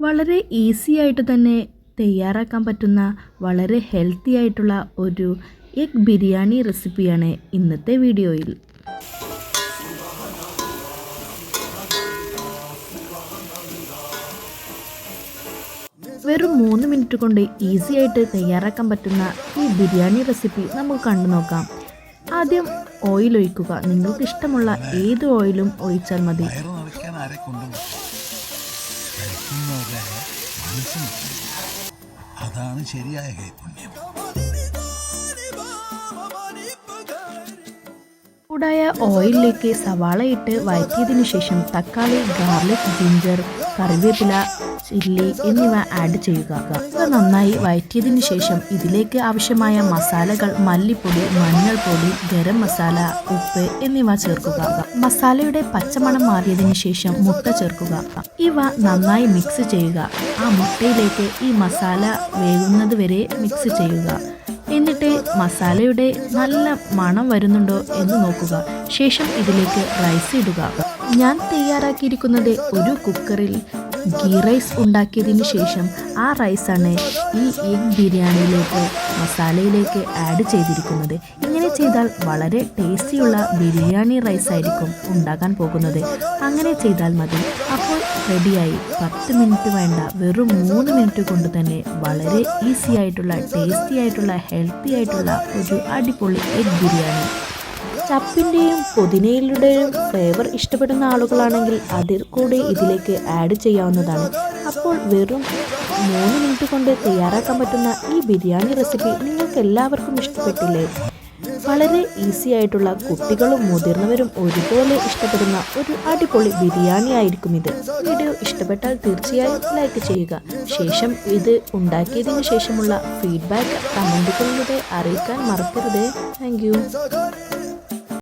വളരെ ഈസി ആയിട്ട് തന്നെ തയ്യാറാക്കാൻ പറ്റുന്ന വളരെ ഹെൽത്തി ആയിട്ടുള്ള ഒരു എഗ് ബിരിയാണി റെസിപ്പിയാണ് ഇന്നത്തെ വീഡിയോയിൽ. വെറും മൂന്ന് മിനിറ്റ് കൊണ്ട് ഈസി ആയിട്ട് തയ്യാറാക്കാൻ പറ്റുന്ന ഈ ബിരിയാണി റെസിപ്പി നമുക്ക് കണ്ടു നോക്കാം. ആദ്യം ഓയിൽ ഒഴിക്കുക. നിങ്ങൾക്ക് ഇഷ്ടമുള്ള ഏത് ഓയിലും ഒഴിച്ചാൽ മതി. വയറ് നിറയ്ക്കാൻ ആരെ കൊണ്ടും കഴിക്കുന്നവരുടെ മനസ്സ് നിറയ്ക്കും. അതാണ് ശരിയായ കൈപുണ്യം ചൂടായ ഓയിലിലേക്ക് സവാള ഇട്ട് വഴറ്റിയതിനു ശേഷം തക്കാളി ഗാർലിക് ജിഞ്ചർ കറിവേപ്പില ചില്ലി എന്നിവ ആഡ് ചെയ്യുക. ഇവ നന്നായി വഴറ്റിയതിനു ശേഷം ഇതിലേക്ക് ആവശ്യമായ മസാലകൾ മല്ലിപ്പൊടി മഞ്ഞൾപ്പൊടി ഗരം മസാല ഉപ്പ് എന്നിവ ചേർക്കുക. മസാലയുടെ പച്ചമണം മാറിയതിനു ശേഷം മുട്ട ചേർക്കുക. ഇവ നന്നായി മിക്സ് ചെയ്യുക. ആ മുട്ടയിലേക്ക് ഈ മസാല വേകുന്നത് വരെ മിക്സ് ചെയ്യുക. എന്നിട്ട് മസാലയുടെ നല്ല മണം വരുന്നുണ്ടോ എന്ന് നോക്കുക. ശേഷം ഇതിലേക്ക് റൈസ് ഇടുക. ഞാൻ തയ്യാറാക്കിയിരിക്കുന്നത് ഒരു കുക്കറിൽ ഗീ റൈസ് ഉണ്ടാക്കിയതിന് ശേഷം ആ റൈസാണ് ഈ എഗ് ബിരിയാണിയിലേക്ക് മസാലയിലേക്ക് ആഡ് ചെയ്തിരിക്കുന്നത്. ഇങ്ങനെ ചെയ്താൽ വളരെ ടേസ്റ്റിയുള്ള ബിരിയാണി റൈസ് ആയിരിക്കും ഉണ്ടാക്കാൻ പോകുന്നത്. അങ്ങനെ ചെയ്താൽ മതി. അപ്പോൾ റെഡിയായി. പത്ത് മിനിറ്റ് വേണ്ട. വെറും മൂന്ന് മിനിറ്റ് കൊണ്ട് തന്നെ വളരെ ഈസി ആയിട്ടുള്ള ടേസ്റ്റി ആയിട്ടുള്ള ഹെൽത്തി ആയിട്ടുള്ള ഒരു അടിപൊളി എഗ് ബിരിയാണി. ചപ്പിന്റെയും പുതിനയിലുടെയും ഫ്ലേവർ ഇഷ്ടപ്പെടുന്ന ആളുകളാണെങ്കിൽ അതിൽ കൂടെ ഇതിലേക്ക് ആഡ് ചെയ്യാവുന്നതാണ്. അപ്പോൾ വെറും മൂന്ന് മിനിറ്റ് കൊണ്ട് തയ്യാറാക്കാൻ പറ്റുന്ന ഈ ബിരിയാണി റെസിപ്പി നിങ്ങൾക്ക് എല്ലാവർക്കും ഇഷ്ടപ്പെട്ടില്ലേ? വളരെ ഈസി ആയിട്ടുള്ള കുട്ടികളും മുതിർന്നവരും ഒരുപോലെ ഇഷ്ടപ്പെടുന്ന ഒരു അടിപൊളി ബിരിയാണി ആയിരിക്കും ഇത്. വീഡിയോ ഇഷ്ടപ്പെട്ടാൽ തീർച്ചയായും ലൈക്ക് ചെയ്യുക. ശേഷം ഇത് ഉണ്ടാക്കിയതിനു ശേഷമുള്ള ഫീഡ്ബാക്ക് കമന്റുകളിലൂടെ അറിയിക്കാൻ മറക്കരുത്. താങ്ക്